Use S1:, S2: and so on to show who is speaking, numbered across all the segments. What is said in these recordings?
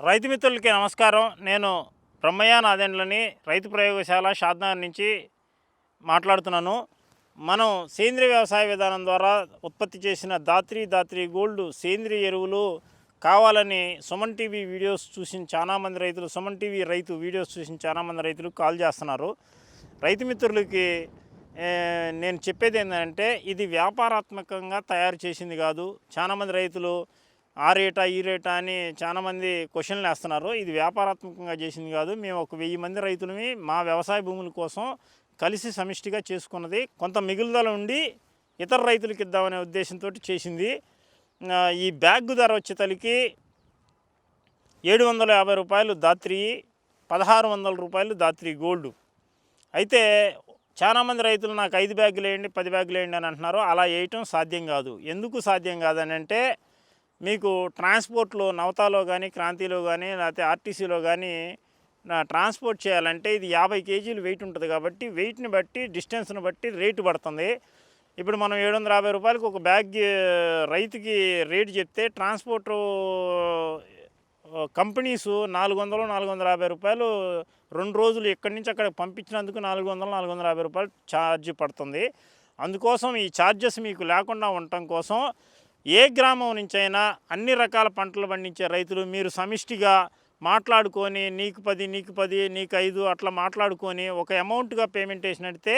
S1: రైతు మిత్రులకి నమస్కారం. నేను బ్రహ్మయ్య నాదెండ్లని రైతు ప్రయోగశాల షాద్నగర్ నుంచి మాట్లాడుతున్నాను. మనం సేంద్రియ వ్యవసాయ విధానం ద్వారా ఉత్పత్తి చేసిన దాత్రి దాత్రి గోల్డ్ సేంద్రియ ఎరువులు కావాలని సుమన్ టీవీ వీడియోస్ చూసిన చాలామంది రైతులు సుమన్ టీవీ రైతు వీడియోస్ చూసిన చాలామంది రైతులు కాల్ చేస్తున్నారు. రైతు మిత్రులకి నేను చెప్పేది ఏంటంటే ఇది వ్యాపారాత్మకంగా తయారు చేసింది కాదు. చాలామంది రైతులు ఆ రేటా ఈ రేటా అని చాలామంది క్వశ్చన్లు వేస్తున్నారు. ఇది వ్యాపారాత్మకంగా చేసింది కాదు. మేము ఒక వెయ్యి మంది రైతులని మా వ్యవసాయ భూముల కోసం కలిసి సమిష్టిగా చేసుకున్నది. కొంత మిగులుదల ఉండి ఇతర రైతులకు ఇద్దామనే ఉద్దేశంతో చేసింది. ఈ బ్యాగ్ ధర వచ్చే తలికి ఏడు వందల యాభై రూపాయలు దాత్రి పదహారు వందల రూపాయలు దాత్రి గోల్డ్. అయితే చాలామంది రైతులు నాకు ఐదు బ్యాగులు వేయండి పది బ్యాగులు వేయండి అని అంటున్నారు. అలా వేయటం సాధ్యం కాదు. ఎందుకు సాధ్యం కాదని అంటే మీకు ట్రాన్స్పోర్ట్లో నవతాలో కానీ క్రాంతిలో కానీ లేకపోతే ఆర్టీసీలో కానీ నా ట్రాన్స్పోర్ట్ చేయాలంటే ఇది యాభై కేజీలు వెయిట్ ఉంటుంది కాబట్టి వెయిట్ని బట్టి డిస్టెన్స్ని బట్టి రేటు పడుతుంది. ఇప్పుడు మనం ఏడు వందల యాభై రూపాయలకు ఒక బ్యాగ్ రైతుకి రేటు చెప్తే ట్రాన్స్పోర్ట్ కంపెనీస్ నాలుగు వందలు నాలుగు వందల యాభై రూపాయలు రెండు రోజులు ఎక్కడి నుంచి అక్కడ పంపించినందుకు నాలుగు వందలు నాలుగు వందల యాభై రూపాయలు ఛార్జ్ పడుతుంది. అందుకోసం ఈ ఛార్జెస్ మీకు లేకుండా ఉండటం కోసం ఏ గ్రామం నుంచైనా అన్ని రకాల పంటలు పండించే రైతులు మీరు సమిష్టిగా మాట్లాడుకొని నీకు పది నీకు పది నీకు ఐదు అట్లా మాట్లాడుకొని ఒక అమౌంట్గా పేమెంట్ వేసినట్టే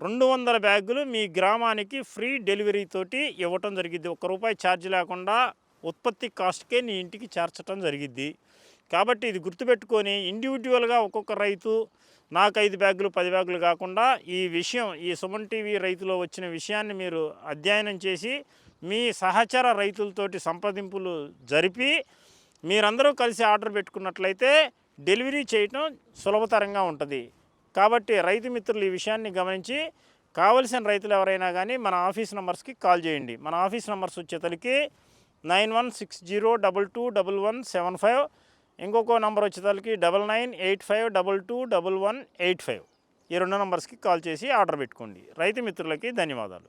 S1: రెండు వందల బ్యాగులు మీ గ్రామానికి ఫ్రీ డెలివరీ తోటి ఇవ్వటం జరిగిద్ది. ఒక్క రూపాయి ఛార్జ్ లేకుండా ఉత్పత్తి కాస్ట్కే నీ ఇంటికి చేర్చడం జరిగిద్ది. కాబట్టి ఇది గుర్తుపెట్టుకొని ఇండివిజువల్గా ఒక్కొక్క రైతు నాకు ఐదు బ్యాగులు పది బ్యాగులు కాకుండా ఈ విషయం ఈ సుమన్ టీవీ రైతులో వచ్చిన విషయాన్ని మీరు అధ్యయనం చేసి మీ సహచర రైతులతోటి సంప్రదింపులు జరిపి మీరందరూ కలిసి ఆర్డర్ పెట్టుకున్నట్లయితే డెలివరీ చేయటం సులభతరంగా ఉంటుంది. కాబట్టి రైతు మిత్రులు ఈ విషయాన్ని గమనించి కావలసిన రైతులు ఎవరైనా కానీ మన ఆఫీస్ నెంబర్స్కి కాల్ చేయండి. మన office numbers వచ్చేతలకి nine one six zero double two double one seven five ఇంకొక number వచ్చేతలకి double nine eight five double two double one eight five. ఈ రెండు నెంబర్స్కి కాల్ చేసి ఆర్డర్ పెట్టుకోండి. రైతు మిత్రులకి ధన్యవాదాలు.